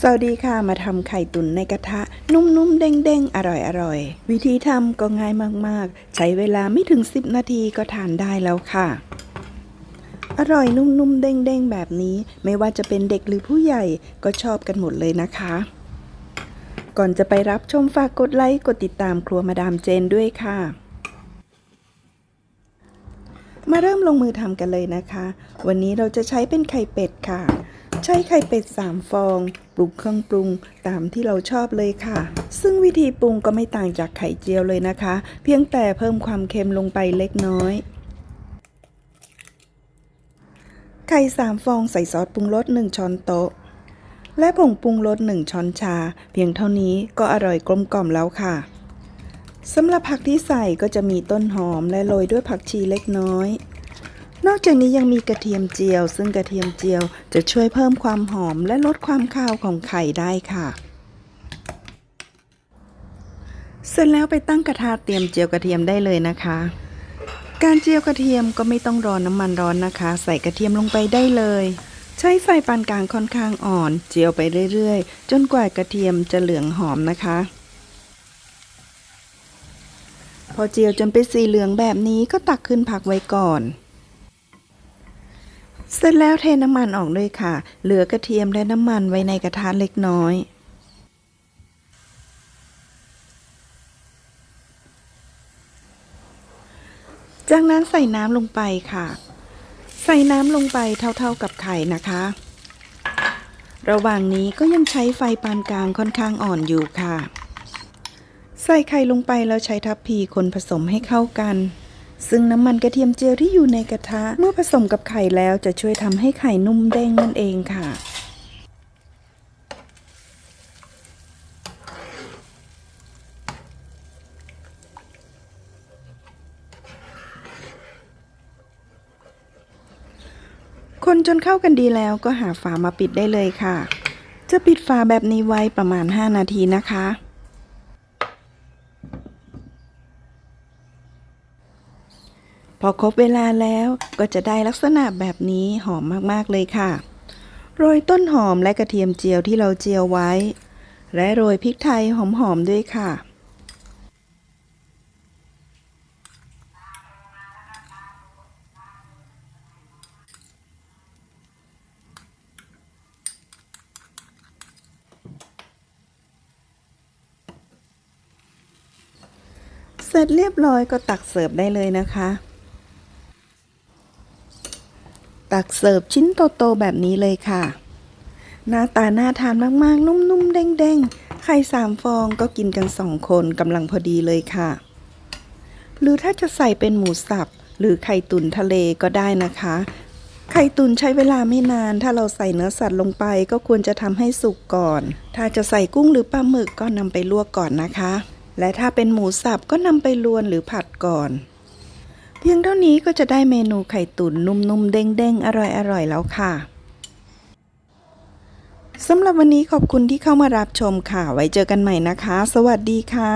สวัสดีค่ะ มาทำไข่ตุ๋นในกระทะ นุ่มๆ เด้งๆ อร่อยๆ วิธีทำก็ง่ายมากๆ ใช้เวลาไม่ถึง 10 นาทีก็ทานได้แล้วค่ะ อร่อยนุ่มๆ เด้งๆ แบบนี้ ไม่ว่าจะเป็นเด็กหรือผู้ใหญ่ก็ชอบกันหมดเลยนะคะ ก่อนจะไปรับชมฝากกดไลค์ กดติดตามครัวมาดามเจนด้วยค่ะมาเริ่มลงมือทำกันเลยนะคะ วันนี้เราจะใช้เป็นไข่เป็ดค่ะ ใช้ไข่เป็ด 3 ฟองปรุงเครื่องปรุงตามที่เราชอบเลยค่ะ ซึ่งวิธีปรุงก็ไม่ต่างจากไข่เจียวเลยนะคะ เพียงแต่เพิ่มความเค็มลงไปเล็กน้อย ไข่ 3 ฟองใส่ซอสปรุงรส 1 ช้อนโต๊ะ และผงปรุงรส 1 ช้อนชา เพียงเท่านี้ก็อร่อยกลมกล่อมแล้วค่ะสำหรับผักที่ใส่ก็จะมีต้นหอมและโรยด้วยผักชีเล็กน้อย นอกจากนี้ยังมีกระเทียมเจียว ซึ่งกระเทียมเจียวจะช่วยเพิ่มความหอมและลดความคาวของไข่ได้ค่ะ เสร็จแล้วไปตั้งกระทะเตรียมเจียวกระเทียมได้เลยนะคะ การเจียวกระเทียมก็ไม่ต้องรอน้ำมันร้อนนะคะ ใส่กระเทียมลงไปได้เลย ใช้ไฟปานกลางค่อนข้างอ่อน เจียวไปเรื่อยๆ จนกว่ากระเทียมจะเหลืองหอมนะคะพอเจียวจนเป็นสีเหลืองแบบนี้ก็ตักขึ้นพักไว้ก่อน เสร็จแล้วเทน้ำมันออกด้วยค่ะ เหลือกระเทียมและน้ำมันไว้ในกระทะเล็กน้อย จากนั้นใส่น้ำลงไปค่ะ ใส่น้ำลงไปเท่าๆกับไข่นะคะ ระหว่างนี้ก็ยังใช้ไฟปานกลางค่อนข้างอ่อนอยู่ค่ะ ใส่ไข่ลงไปแล้วใช้ทัพพีคนผสมให้เข้ากัน ซึ่งน้ำมันกระเทียมเจียวที่อยู่ในกระทะ เมื่อผสมกับไข่แล้วจะช่วยทำให้ไข่นุ่มเด้งนั่นเองค่ะ คนจนเข้ากันดีแล้วก็หาฝามาปิดได้เลยค่ะ จะปิดฝาแบบนี้ไว้ประมาณ 5 นาทีนะคะ พอครบเวลาแล้วก็จะได้ลักษณะแบบนี้หอมมากๆเลยค่ะ โรยต้นหอมและกระเทียมเจียวที่เราเจียวไว้ และโรยพริกไทยหอมๆด้วยค่ะ เสร็จเรียบร้อยก็ตักเสิร์ฟได้เลยนะคะ ตักเสิร์ฟชิ้นโตๆแบบนี้เลยค่ะ หน้าตาน่าทานมากๆ นุ่มๆ เด้งๆ ไข่สามฟองก็กินกันสองคนกำลังพอดีเลยค่ะ หรือถ้าจะใส่เป็นหมูสับ หรือไข่ตุ๋นทะเลก็ได้นะคะ ไข่ตุ๋นใช้เวลาไม่นาน ถ้าเราใส่เนื้อสัตว์ลงไปก็ควรจะทำให้สุกก่อน ถ้าจะใส่กุ้งหรือปลาหมึกก็นำไปลวกก่อนนะคะ และถ้าเป็นหมูสับก็นำไปลวนหรือผัดก่อน พียงเท่านี้ก็จะได้เมนูไข่ตุ๋นนุ่มๆ เด้งๆ อร่อยๆ แล้วค่ะ สำหรับวันนี้ขอบคุณที่เข้ามารับชมค่ะ ไว้เจอกันใหม่นะคะ สวัสดีค่ะ